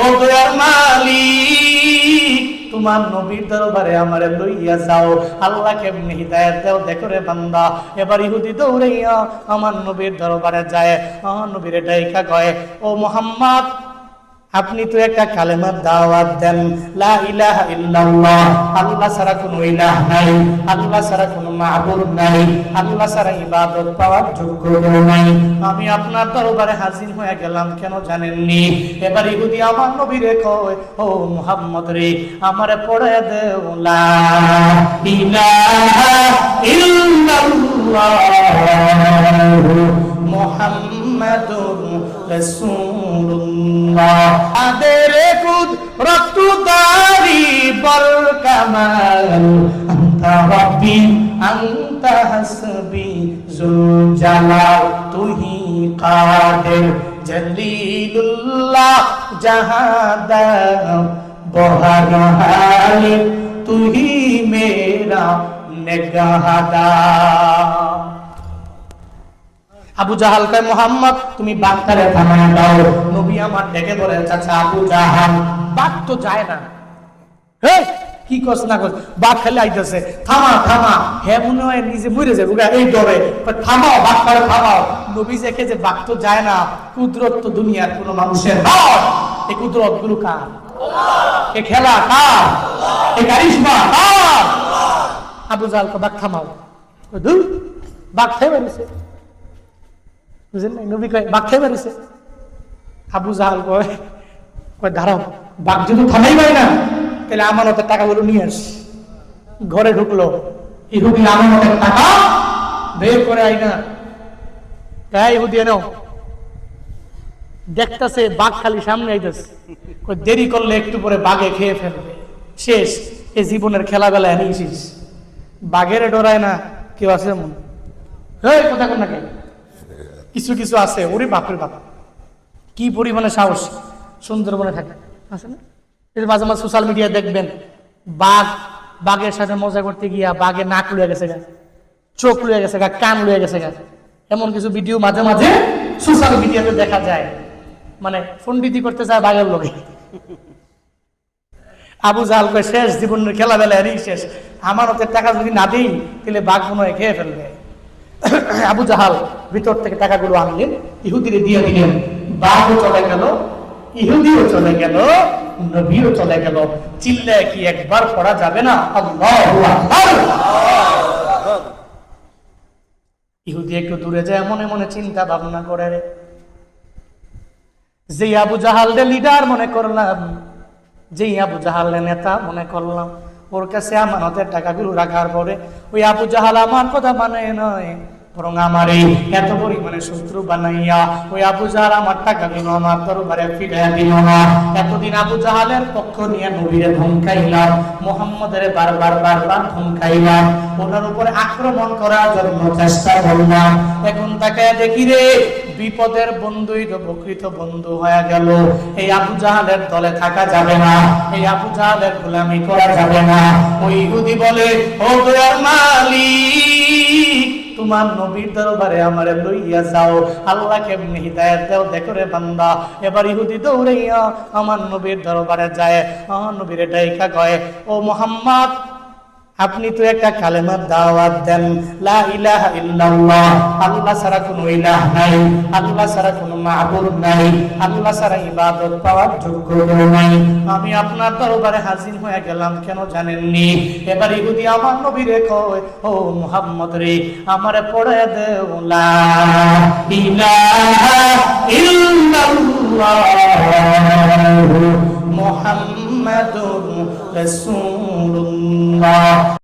ও দয়ার মালিক, তোমার নবীর দরবারে আমারে লইয়া যাও। আল্লাহ কেমনি হিদায়ত দাও দেখো রে বান্দা। এবার ইহুদি দৌড়াইয়া আমার নবীর দরবারে যায়। আমার নবীরে ডাইকা কয়, ও মোহাম্মদ আপনি তো একটা কালেমার দাওয়াত দেন, লা ইলাহা ইল্লাল্লাহ আল্লাহ ছাড়া কোনো ইলাহ নাই, আল্লাহ ছাড়া কোনো মাহবুব নাই, আল্লাহ ছাড়া ইবাদত পাওয়ার যোগ্য নাই। আমি আপনার দরবারে হাজির হয়ে গেলাম, কেন জানেননি? এবার ইহুদি আমার নবীরে কয়, ও মুহাম্মদ রে, আমারে পড়ে দেও লা ইলাহা ইল্লাল্লাহ। মোহাম্মদুর রাসূলুল্লাহ। আদের কুদ রক্তদারি বল কামাল আন্তা রব্বি, আন্তা হাসবি জুল জালাল তুহি কাদের জলিলুল্লাহ জাহাদা বহর তুহি মেরা নেগাহাদা আবু জাহাল কয়, মোহাম্মদ, তুমি বাগদারে থামায় দাও। নবী আমার ডেকে বলে চাচা, আবু জাহাল, বাঘ তো যায় না। হে, কি কস না কস? বাঘ খালি আইতেছে। থামা থামা। মনে হয় নিজে মরে যাবে এই ডরে। থামাও বাঘ করে থামাও। নবী দেখে যে বাঘ তো যায় না, কুদরত তো দুনিয়ার কোন মানুষের নয়। এই কুদরত কার? এ খেলা কার? এ কারিশমা কার? আবু জাহাল বাঘ থামাও। বাঘ বুঝলেন নবী কয়, বাঘ খেয়ে বেরিয়েছে আবু জাহাল কয় কয়, দাঁড়াও, বাঘ যদি থামাই পাই না, তাহলে আমানতের টাকাগুলো নিয়ে আস। ঘরে ঢুকলো ইহুদি আমানতের টাকা বের করে আই না তাই ইহুদি এনো দেখতেছে, বাঘ খালি সামনে আইতেছে। দেরি করলে একটু পরে বাঘে খেয়ে ফেলবে। শেষ, এ জীবনের খেলাবেলা এনেছিস বাঘের ডরায় না, কেউ আছে এমন? হেই কথা কোন না কেন? কিছু কিছু আছে, ওরে বাপের বাপ। কি পরিমাণে সাহস সুন্দরবনে থাকে। আছে না? মাঝে মাঝে সোশ্যাল মিডিয়া দেখবেন, বাঘ, বাঘের সাথে মজা করতে গিয়া বাঘে নাক লুয়ে গেছে গা, চোখ লুয়ে গেছে গা, কান লুয়ে গেছে গা। এমন কিছু ভিডিও মাঝে মাঝে সোশ্যাল মিডিয়াতে দেখা যায়। মানে ফন্ডিতি করতে চায় বাঘের লোকে আবু জাহাল শেষ জীবনের খেলাবেলা শেষ। আমার ওদের টাকা যদি না দিই, তাহলে বাঘ মনে হয় খেয়ে ফেলবে। আবু জাহাল ভিতর থেকে টাকাগুলো আনলেন, ইহুদিরে দিয়ে দিলেন। বাঘও চলে গেল, ইহুদিও চলে গেল, নবীও চলে গেল। চিল্লায় কি একবার পড়া যাবে না? ইহুদি একটু দূরে যায়, মনে মনে চিন্তা ভাবনা করে রে। যে আবু জাহাল লিডার মনে করলাম যে আবু জাহাল নেতা মনে করলাম, ওর কাছে আমানতের টাকাগুলো রাখার পরে, ওই আবু জাহাল আমার কথা মানে নয়। বরং আমার এই এত পরিমাণে শত্রু বানাইয়া ওই আবু জাহাল আমার টাকাগুলো আমার দরবারে ফিরে দিল না। এতদিন আবু জাহালের পক্ষ নিয়ে নবীরে ধমকাইলাম, মোহাম্মদের বারবার বারবার ধমকাইলাম। ওনার উপরে আক্রমণ করার জন্য চেষ্টা করলাম। এখন তাকে দেখি রে, বিপদের বন্ধুই তো প্রকৃত বন্ধু হয়ে গেল। এই আবু জাহালের দলে থাকা যাবে না, এই আবু জাহালের গোলামি করা যাবে না। ওই ইহুদি বলে, ও দয়ার মালিক তোমার নবীর দরবারে আমারে লইয়া যাও। আল্লাহ কেমনি হিদায়ত দাও? দেখো রে বান্দা, এবার ইহুদি দৌড়াইয়া আমার নবীর দরবারে যায়। আমার নবীরে ডাইকা কয়, ও মোহাম্মদ আপনি তো একটা কালেমার দাওয়াত দেন, লা ইলাহা ইল্লাল্লাহ আল্লাহ ছাড়া কোনো ইলাহ নাই, আল্লাহ ছাড়া কোনো মাহবুব নাই, আল্লাহ ছাড়া ইবাদত পাওয়ার যোগ্য নাই। আমি আপনার দরবারে হাজির হয়ে গেলাম, কেন জানেননি? এবার ইহুদি আমার নবীরে কয়, ও মুহাম্মদ রে, আমারে পড়ে দেও লা ইলাহা ইল্লাল্লাহ, মুহাম্মাদুর রাসূলুল্লাহ। আল্লাহ